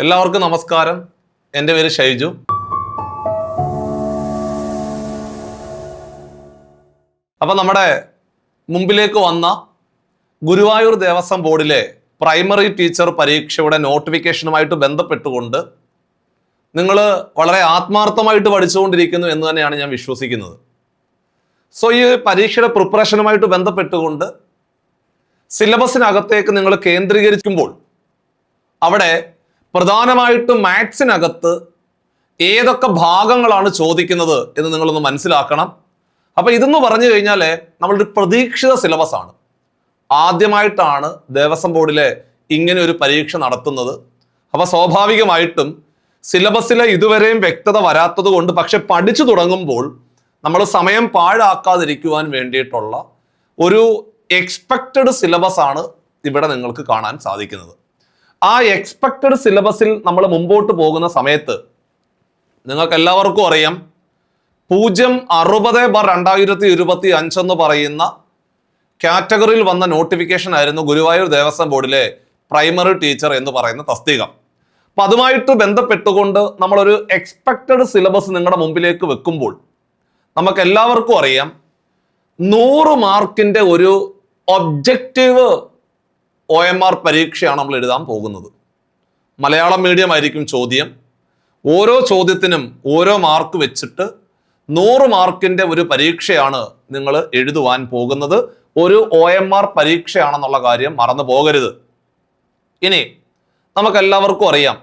എല്ലാവർക്കും നമസ്കാരം. എന്റെ പേര് ഷൈജു. അപ്പം നമ്മുടെ മുമ്പിലേക്ക് വന്ന ഗുരുവായൂർ ദേവസ്വം ബോർഡിലെ പ്രൈമറി ടീച്ചർ പരീക്ഷയുടെ നോട്ടിഫിക്കേഷനുമായിട്ട് ബന്ധപ്പെട്ടുകൊണ്ട് നിങ്ങൾ വളരെ ആത്മാർത്ഥമായിട്ട് പഠിച്ചുകൊണ്ടിരിക്കുന്നു എന്ന് തന്നെയാണ് ഞാൻ വിശ്വസിക്കുന്നത്. സോ ഈ പരീക്ഷയുടെ പ്രിപ്പറേഷനുമായിട്ട് ബന്ധപ്പെട്ടുകൊണ്ട് സിലബസിനകത്തേക്ക് നിങ്ങൾ കേന്ദ്രീകരിക്കുമ്പോൾ അവിടെ പ്രധാനമായിട്ടും മാത്സിനകത്ത് ഏതൊക്കെ ഭാഗങ്ങളാണ് ചോദിക്കുന്നത് എന്ന് നിങ്ങളൊന്ന് മനസ്സിലാക്കണം. അപ്പൊ ഇതെന്ന് പറഞ്ഞു കഴിഞ്ഞാൽ നമ്മളൊരു പ്രതീക്ഷിത സിലബസ് ആണ്. ആദ്യമായിട്ടാണ് ദേവസ്വം ബോർഡിലെ ഇങ്ങനെ ഒരു പരീക്ഷ നടത്തുന്നത്. അപ്പൊ സ്വാഭാവികമായിട്ടും സിലബസിലെ ഇതുവരെയും വ്യക്തത വരാത്തത് കൊണ്ട് പക്ഷെ പഠിച്ചു തുടങ്ങുമ്പോൾ നമ്മൾ സമയം പാഴാക്കാതിരിക്കുവാൻ വേണ്ടിയിട്ടുള്ള ഒരു എക്സ്പെക്റ്റഡ് സിലബസ് ആണ് ഇവിടെ നിങ്ങൾക്ക് കാണാൻ സാധിക്കുന്നത്. ആ എക്സ്പെക്റ്റഡ് സിലബസിൽ നമ്മൾ മുമ്പോട്ട് പോകുന്ന സമയത്ത് നിങ്ങൾക്ക് എല്ലാവർക്കും അറിയാം. പൂജ്യം അറുപത് ബർ രണ്ടായിരത്തി ഇരുപത്തി അഞ്ചെന്ന് പറയുന്ന കാറ്റഗറിയിൽ വന്ന നോട്ടിഫിക്കേഷൻ ആയിരുന്നു ഗുരുവായൂർ ദേവസ്വം ബോർഡിലെ പ്രൈമറി ടീച്ചർ എന്ന് പറയുന്ന തസ്തിക. അപ്പൊ അതുമായിട്ട് ബന്ധപ്പെട്ടുകൊണ്ട് നമ്മളൊരു എക്സ്പെക്റ്റഡ് സിലബസ് നിങ്ങളുടെ മുമ്പിലേക്ക് വെക്കുമ്പോൾ നമുക്ക് എല്ലാവർക്കും അറിയാം. നൂറ് മാർക്കിന്റെ ഒരു ഒബ്ജക്റ്റീവ് ഒ എം ആർ പരീക്ഷയാണ് നമ്മൾ എഴുതാൻ പോകുന്നത്. മലയാളം മീഡിയം ആയിരിക്കും ചോദ്യം. ഓരോ ചോദ്യത്തിനും ഓരോ മാർക്ക് വെച്ചിട്ട് നൂറ് മാർക്കിന്റെ ഒരു പരീക്ഷയാണ് നിങ്ങൾ എഴുതുവാൻ പോകുന്നത്. ഒരു ഒ എം ആർ പരീക്ഷയാണെന്നുള്ള കാര്യം മറന്നു പോകരുത്. ഇനി നമുക്കെല്ലാവർക്കും അറിയാം.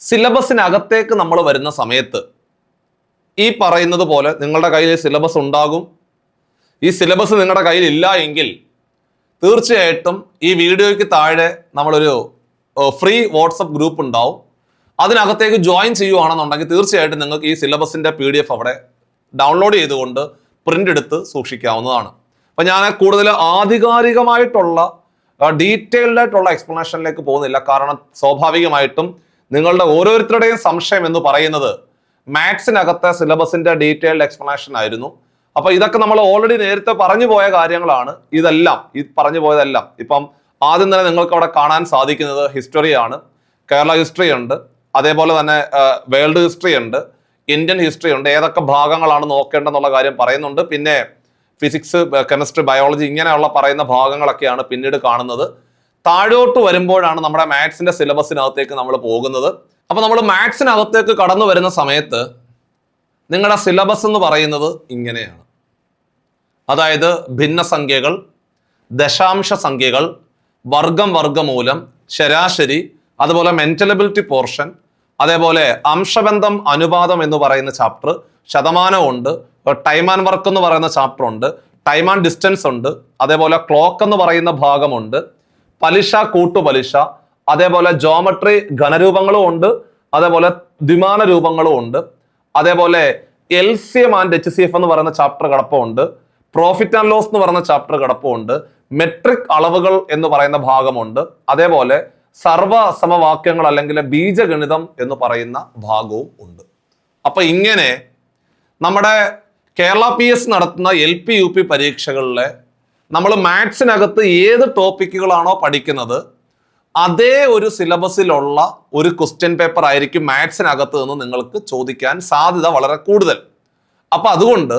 സിലബസിനകത്തേക്ക് നമ്മൾ വരുന്ന സമയത്ത് ഈ പറയുന്നത് പോലെ നിങ്ങളുടെ കയ്യിൽ സിലബസ് ഉണ്ടാകും. ഈ സിലബസ് നിങ്ങളുടെ കയ്യിൽ ഇല്ല എങ്കിൽ തീർച്ചയായിട്ടും ഈ വീഡിയോയ്ക്ക് താഴെ നമ്മളൊരു ഫ്രീ വാട്സപ്പ് ഗ്രൂപ്പ് ഉണ്ടാവും. അതിനകത്തേക്ക് ജോയിൻ ചെയ്യുവാണെന്നുണ്ടെങ്കിൽ തീർച്ചയായിട്ടും നിങ്ങൾക്ക് ഈ സിലബസിന്റെ പി ഡി എഫ് അവിടെ ഡൗൺലോഡ് ചെയ്തുകൊണ്ട് പ്രിന്റ് എടുത്ത് സൂക്ഷിക്കാവുന്നതാണ്. അപ്പൊ ഞാൻ കൂടുതൽ ആധികാരികമായിട്ടുള്ള ഡീറ്റെയിൽഡ് ആയിട്ടുള്ള എക്സ്പ്ലനേഷനിലേക്ക് പോകുന്നില്ല. കാരണം സ്വാഭാവികമായിട്ടും നിങ്ങളുടെ ഓരോരുത്തരുടെയും സംശയം എന്ന് പറയുന്നത് മാത്സിനകത്തെ സിലബസിന്റെ ഡീറ്റെയിൽഡ് എക്സ്പ്ലനേഷൻ ആയിരുന്നു. അപ്പൊ ഇതൊക്കെ നമ്മൾ ഓൾറെഡി നേരത്തെ പറഞ്ഞു പോയ കാര്യങ്ങളാണ്. ഇതെല്ലാം ഈ പറഞ്ഞു പോയതെല്ലാം. ഇപ്പം ആദ്യം തന്നെ നിങ്ങൾക്ക് അവിടെ കാണാൻ സാധിക്കുന്നത് ഹിസ്റ്ററിയാണ് കേരള ഹിസ്റ്ററി ഉണ്ട്. അതേപോലെ തന്നെ വേൾഡ് ഹിസ്റ്ററി ഉണ്ട്. ഇന്ത്യൻ ഹിസ്റ്ററി ഉണ്ട്. ഏതൊക്കെ ഭാഗങ്ങളാണ് നോക്കേണ്ടതെന്നുള്ള കാര്യം പറയുന്നുണ്ട്. പിന്നെ ഫിസിക്സ് കെമിസ്ട്രി ബയോളജി ഇങ്ങനെയുള്ള പറയുന്ന ഭാഗങ്ങളൊക്കെയാണ് പിന്നീട് കാണുന്നത്. താഴോട്ട് വരുമ്പോഴാണ് നമ്മുടെ മാത്സിന്റെ സിലബസിനകത്തേക്ക് നമ്മൾ പോകുന്നത്. അപ്പോൾ നമ്മൾ മാത്സിനകത്തേക്ക് കടന്നു വരുന്ന സമയത്ത് നിങ്ങളുടെ സിലബസ് എന്ന് പറയുന്നത് ഇങ്ങനെയാണ്. അതായത് ഭിന്നസംഖ്യകൾ ദശാംശ സംഖ്യകൾ വർഗം വർഗമൂലം ശരാശരി അതുപോലെ മെന്റലബിലിറ്റി പോർഷൻ അതേപോലെ അംശബന്ധം അനുപാതം എന്ന് പറയുന്ന ചാപ്റ്റർ ശതമാനമുണ്ട് ടൈം ആൻഡ് വർക്ക് എന്ന് പറയുന്ന ചാപ്റ്റർ ഉണ്ട് ടൈം ആൻഡ് ഡിസ്റ്റൻസ് ഉണ്ട് അതേപോലെ ക്ലോക്ക് എന്ന് പറയുന്ന ഭാഗമുണ്ട് പലിശ കൂട്ടുപലിശ അതേപോലെ ജോമട്രി ഘനരൂപങ്ങളും ഉണ്ട് അതേപോലെ ദ്വിമാന രൂപങ്ങളും ഉണ്ട് അതേപോലെ L C M and H C F എന്ന് പറയുന്ന ചാപ്റ്റർ കിടപ്പുണ്ട് പ്രോഫിറ്റ് ആൻഡ് ലോസ് എന്ന് പറയുന്ന ചാപ്റ്റർ കിടപ്പുണ്ട്. മെട്രിക് അളവുകൾ എന്ന് പറയുന്ന ഭാഗമുണ്ട്. അതേപോലെ സർവ സമവാക്യങ്ങൾ അല്ലെങ്കിൽ ബീജഗണിതം എന്ന് പറയുന്ന ഭാഗവും ഉണ്ട്. അപ്പൊ ഇങ്ങനെ നമ്മുടെ കേരള പി എസ് നടത്തുന്ന എൽ പി യു പി പരീക്ഷകളിലെ നമ്മൾ മാത്സിനകത്ത് ഏത് ടോപ്പിക്കുകളാണോ പഠിക്കുന്നത് അതേ ഒരു സിലബസിലുള്ള ഒരു ക്വസ്റ്റ്യൻ പേപ്പർ ആയിരിക്കും മാത്സിനകത്ത് നിന്ന് നിങ്ങൾക്ക് ചോദിക്കാൻ സാധ്യത വളരെ കൂടുതൽ. അപ്പൊ അതുകൊണ്ട്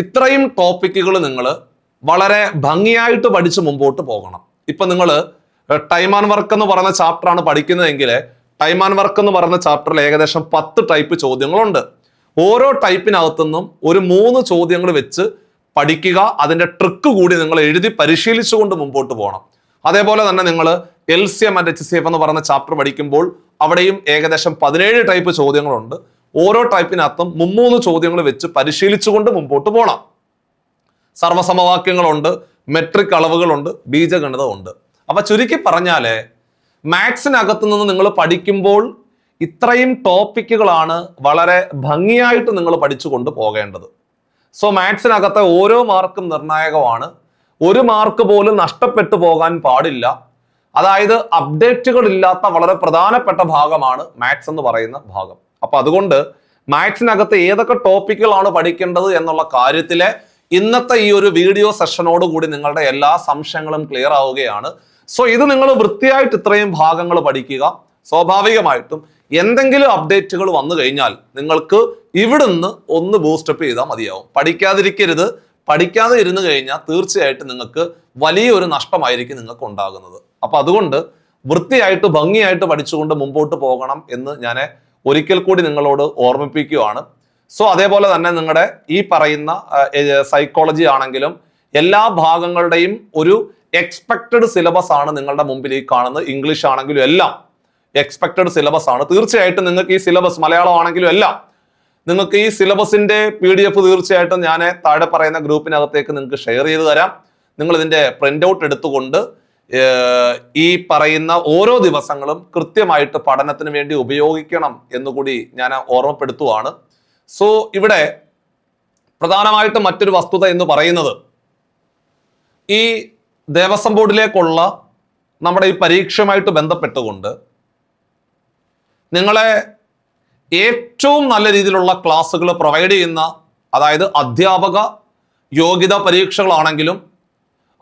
ഇത്രയും ടോപ്പിക്കുകൾ നിങ്ങൾ വളരെ ഭംഗിയായിട്ട് പഠിച്ച് മുമ്പോട്ട് പോകണം. ഇപ്പം നിങ്ങൾ ടൈം ആൻഡ് വർക്ക് എന്ന് പറയുന്ന ചാപ്റ്റർ ആണ് പഠിക്കുന്നതെങ്കിൽ ടൈം ആൻഡ് വർക്ക് എന്ന് പറയുന്ന ചാപ്റ്ററിൽ ഏകദേശം പത്ത് ടൈപ്പ് ചോദ്യങ്ങളുണ്ട്. ഓരോ ടൈപ്പിനകത്തുനിന്നും ഒരു മൂന്ന് ചോദ്യങ്ങൾ വെച്ച് പഠിക്കുക അതിന്റെ ട്രിക്ക് കൂടി നിങ്ങൾ എഴുതി പരിശീലിച്ചുകൊണ്ട് മുമ്പോട്ട് പോകണം. അതേപോലെ തന്നെ നിങ്ങൾ L C M and H C F എന്ന് പറയുന്ന ചാപ്റ്റർ പഠിക്കുമ്പോൾ അവിടെയും ഏകദേശം പതിനേഴ് ടൈപ്പ് ചോദ്യങ്ങളുണ്ട്. ഓരോ ടൈപ്പിനകത്തും മുമ്മൂന്ന് ചോദ്യങ്ങൾ വെച്ച് പരിശീലിച്ചുകൊണ്ട് മുമ്പോട്ട് പോകണം സർവസമവാക്യങ്ങളുണ്ട് മെട്രിക് അളവുകളുണ്ട് ബീജഗണിതമുണ്ട് അപ്പൊ ചുരുക്കി പറഞ്ഞാൽ മാത്സിനകത്തു നിന്ന് നിങ്ങൾ പഠിക്കുമ്പോൾ ഇത്രയും ടോപ്പിക്കുകളാണ് വളരെ ഭംഗിയായിട്ട് നിങ്ങൾ പഠിച്ചുകൊണ്ട് പോകേണ്ടത്. സോ മാത്സിനകത്തെ ഓരോ മാർക്കും നിർണായകമാണ്. ഒരു മാർക്ക് പോലും നഷ്ടപ്പെട്ടു പോകാൻ പാടില്ല. അതായത് അപ്ഡേറ്റുകൾ ഇല്ലാത്ത വളരെ പ്രധാനപ്പെട്ട ഭാഗമാണ് മാത്സ് എന്ന് പറയുന്ന ഭാഗം. അപ്പൊ അതുകൊണ്ട് മാത്സിനകത്ത് ഏതൊക്കെ ടോപ്പിക്കുകളാണ് പഠിക്കേണ്ടത് എന്നുള്ള കാര്യത്തിലെ ഇന്നത്തെ ഈ ഒരു വീഡിയോ സെഷനോട് കൂടി നിങ്ങളുടെ എല്ലാ സംശയങ്ങളും ക്ലിയർ ആവുകയാണ്. സോ ഇത് നിങ്ങൾ വൃത്തിയായിട്ട് ഇത്രയും ഭാഗങ്ങൾ പഠിക്കുക. സ്വാഭാവികമായിട്ടും എന്തെങ്കിലും അപ്ഡേറ്റുകൾ വന്നു കഴിഞ്ഞാൽ നിങ്ങൾക്ക് ഇവിടുന്ന് ഒന്ന് ബൂസ്റ്റപ്പ് ചെയ്താൽ മതിയാവും. പഠിക്കാതിരിക്കരുത്. പഠിക്കാതെ ഇരുന്ന് കഴിഞ്ഞാൽ തീർച്ചയായിട്ടും നിങ്ങൾക്ക് വലിയൊരു നഷ്ടമായിരിക്കും നിങ്ങൾക്ക് ഉണ്ടാകുന്നത്. അപ്പൊ അതുകൊണ്ട് വൃത്തിയായിട്ട് ഭംഗിയായിട്ട് പഠിച്ചുകൊണ്ട് മുമ്പോട്ട് പോകണം എന്ന് ഞാൻ ഒരിക്കൽ കൂടി നിങ്ങളോട് ഓർമ്മിപ്പിക്കുകയാണ്. സോ അതേപോലെ തന്നെ നിങ്ങളുടെ ഈ പറയുന്ന സൈക്കോളജി ആണെങ്കിലും എല്ലാ ഭാഗങ്ങളുടെയും ഒരു എക്സ്പെക്റ്റഡ് സിലബസ് ആണ് നിങ്ങളുടെ മുമ്പിൽ ഈ കാണുന്നത്. ഇംഗ്ലീഷ് ആണെങ്കിലും എല്ലാം എക്സ്പെക്റ്റഡ് സിലബസ് ആണ്. തീർച്ചയായിട്ടും നിങ്ങൾക്ക് ഈ സിലബസ് മലയാളം ആണെങ്കിലും എല്ലാം നിങ്ങൾക്ക് ഈ സിലബസിന്റെ പി ഡി എഫ് തീർച്ചയായിട്ടും ഞാൻ താഴെ പറയുന്ന ഗ്രൂപ്പിനകത്തേക്ക് നിങ്ങൾക്ക് ഷെയർ ചെയ്ത് തരാം. നിങ്ങൾ ഇതിന്റെ പ്രിന്റ് ഔട്ട് എടുത്തുകൊണ്ട് ഈ പറയുന്ന ഓരോ ദിവസങ്ങളും കൃത്യമായിട്ട് പഠനത്തിന് വേണ്ടി ഉപയോഗിക്കണം എന്നുകൂടി ഞാൻ ഓർമ്മപ്പെടുത്തുവാണ്. സോ ഇവിടെ പ്രധാനമായിട്ട് മറ്റൊരു വസ്തുത എന്ന് പറയുന്നത് ഈ ദേവസ്വം ബോർഡിലേക്കുള്ള നമ്മുടെ ഈ പരീക്ഷയുമായിട്ട് ബന്ധപ്പെട്ടുകൊണ്ട് നിങ്ങളെ ഏറ്റവും നല്ല രീതിയിലുള്ള ക്ലാസ്സുകൾ പ്രൊവൈഡ് ചെയ്യുന്ന അതായത് അധ്യാപക യോഗ്യതാ പരീക്ഷകളാണെങ്കിലും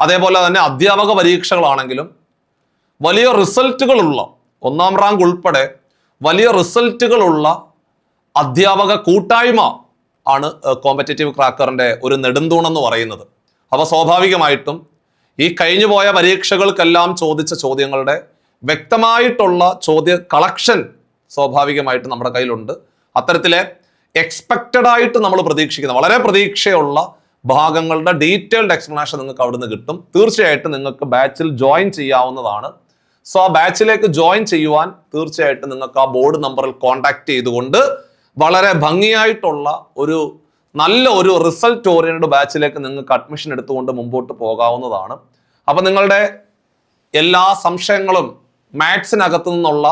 അതേപോലെ തന്നെ അധ്യാപക പരീക്ഷകളാണെങ്കിലും വലിയ റിസൾട്ടുകളുള്ള ഒന്നാം റാങ്ക് ഉൾപ്പെടെ വലിയ റിസൾട്ടുകളുള്ള അധ്യാപക കൂട്ടായ്മ ആണ് കോമ്പറ്റേറ്റീവ് ക്രാക്കറിന്റെ ഒരു നെടുന്തൂണെന്ന് പറയുന്നത്. അപ്പോൾ സ്വാഭാവികമായിട്ടും ഈ കഴിഞ്ഞു പോയ പരീക്ഷകൾക്കെല്ലാം ചോദിച്ച ചോദ്യങ്ങളുടെ വ്യക്തമായിട്ടുള്ള ചോദ്യ കളക്ഷൻ സ്വാഭാവികമായിട്ട് നമ്മുടെ കയ്യിലുണ്ട്. അത്തരത്തിലെ എക്സ്പെക്റ്റഡ് ആയിട്ട് നമ്മൾ പ്രതീക്ഷിക്കുന്ന. വളരെ പ്രതീക്ഷയുള്ള ഭാഗങ്ങളുടെ ഡീറ്റെയിൽഡ് എക്സ്പ്ലനേഷൻ നിങ്ങൾക്ക് അവിടുന്ന് കിട്ടും. തീർച്ചയായിട്ടും നിങ്ങൾക്ക് ബാച്ചിൽ ജോയിൻ ചെയ്യാവുന്നതാണ്. സോ ആ ബാച്ചിലേക്ക് ജോയിൻ ചെയ്യുവാൻ തീർച്ചയായിട്ടും നിങ്ങൾക്ക് ആ ബോർഡ് നമ്പറിൽ കോൺടാക്ട് ചെയ്തുകൊണ്ട് വളരെ ഭംഗിയായിട്ടുള്ള ഒരു നല്ല ഒരു റിസൾട്ട് ഓറിയന്റഡ് ബാച്ചിലേക്ക് നിങ്ങൾക്ക് അഡ്മിഷൻ എടുത്തുകൊണ്ട് മുമ്പോട്ട് പോകാവുന്നതാണ്. അപ്പം നിങ്ങളുടെ എല്ലാ സംശയങ്ങളും മാത്സിനകത്തു നിന്നുള്ള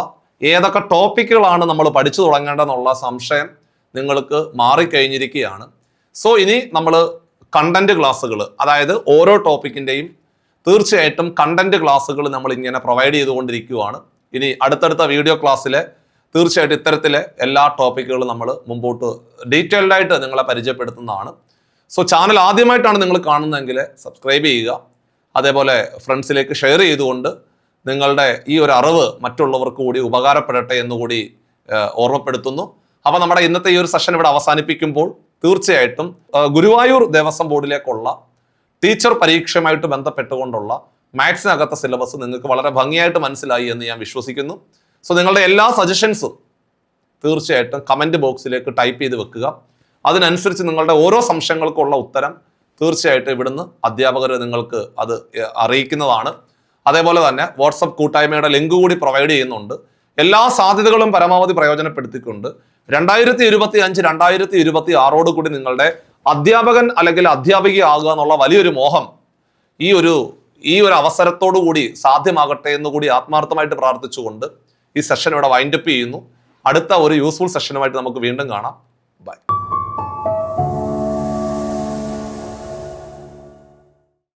ഏതൊക്കെ ടോപ്പിക്കുകളാണ് നമ്മൾ പഠിച്ചു തുടങ്ങേണ്ടതെന്നുള്ള സംശയം നിങ്ങൾക്ക് മാറിക്കഴിഞ്ഞിരിക്കുകയാണ്. സോ ഇനി നമ്മൾ കണ്ടന്റ് ക്ലാസ്സുകൾ അതായത് ഓരോ ടോപ്പിക്കിന്റെയും തീർച്ചയായിട്ടും കണ്ടന്റ് ക്ലാസ്സുകൾ നമ്മൾ ഇങ്ങനെ പ്രൊവൈഡ് ചെയ്തുകൊണ്ടിരിക്കുകയാണ് ഇനി അടുത്തടുത്ത വീഡിയോ ക്ലാസ്സിലെ തീർച്ചയായിട്ടും ഇത്തരത്തിലെ എല്ലാ ടോപ്പിക്കുകളും നമ്മൾ മുമ്പോട്ട് ഡീറ്റെയിൽഡ് ആയിട്ട് നിങ്ങളെ പരിചയപ്പെടുത്തുന്നതാണ്. സോ ചാനൽ ആദ്യമായിട്ടാണ് നിങ്ങൾ കാണുന്നതെങ്കിൽ സബ്സ്ക്രൈബ് ചെയ്യുക. അതേപോലെ ഫ്രണ്ട്സിലേക്ക് ഷെയർ ചെയ്തുകൊണ്ട് നിങ്ങളുടെ ഈ ഒരു അറിവ് മറ്റുള്ളവർക്ക് കൂടി ഉപകാരപ്പെടട്ടെ എന്നുകൂടി ഓർമ്മപ്പെടുത്തുന്നു. അപ്പോൾ നമ്മുടെ ഇന്നത്തെ ഈ ഒരു സെഷൻ ഇവിടെ അവസാനിപ്പിക്കുമ്പോൾ തീർച്ചയായിട്ടും ഗുരുവായൂർ ദേവസ്വം ബോർഡിലേക്കുള്ള ടീച്ചർ പരീക്ഷയുമായിട്ട് ബന്ധപ്പെട്ടുകൊണ്ടുള്ള മാത്സിനകത്തെ സിലബസ് നിങ്ങൾക്ക് വളരെ ഭംഗിയായിട്ട് മനസ്സിലായി എന്ന് ഞാൻ വിശ്വസിക്കുന്നു. സോ നിങ്ങളുടെ എല്ലാ സജഷൻസും തീർച്ചയായിട്ടും കമന്റ് ബോക്സിലേക്ക് ടൈപ്പ് ചെയ്ത് വെക്കുക. അതിനനുസരിച്ച് നിങ്ങളുടെ ഓരോ സംശയങ്ങൾക്കുള്ള ഉത്തരം തീർച്ചയായിട്ടും ഇവിടുന്ന് അധ്യാപകർ നിങ്ങൾക്ക് അത് അറിയിക്കുന്നതാണ്. അതേപോലെ തന്നെ വാട്സപ്പ് കൂട്ടായ്മയുടെ ലിങ്ക് കൂടി പ്രൊവൈഡ് ചെയ്യുന്നുണ്ട്. എല്ലാ സാധ്യതകളും പരമാവധി പ്രയോജനപ്പെടുത്തിക്കൊണ്ട് രണ്ടായിരത്തി ഇരുപത്തി അഞ്ച് രണ്ടായിരത്തി ഇരുപത്തി ആറോട് കൂടി നിങ്ങളുടെ അധ്യാപകൻ അല്ലെങ്കിൽ അധ്യാപിക ആകുക എന്നുള്ള വലിയൊരു മോഹം ഈ ഒരു ഈ ഒരു അവസരത്തോടു കൂടി സാധ്യമാകട്ടെ എന്ന് കൂടി ആത്മാർത്ഥമായിട്ട് പ്രാർത്ഥിച്ചുകൊണ്ട് ഈ സെഷൻ ഇവിടെ വൈൻഡപ്പ് ചെയ്യുന്നു. അടുത്ത ഒരു യൂസ്ഫുൾ സെഷനുമായിട്ട് നമുക്ക് വീണ്ടും കാണാം. ബൈ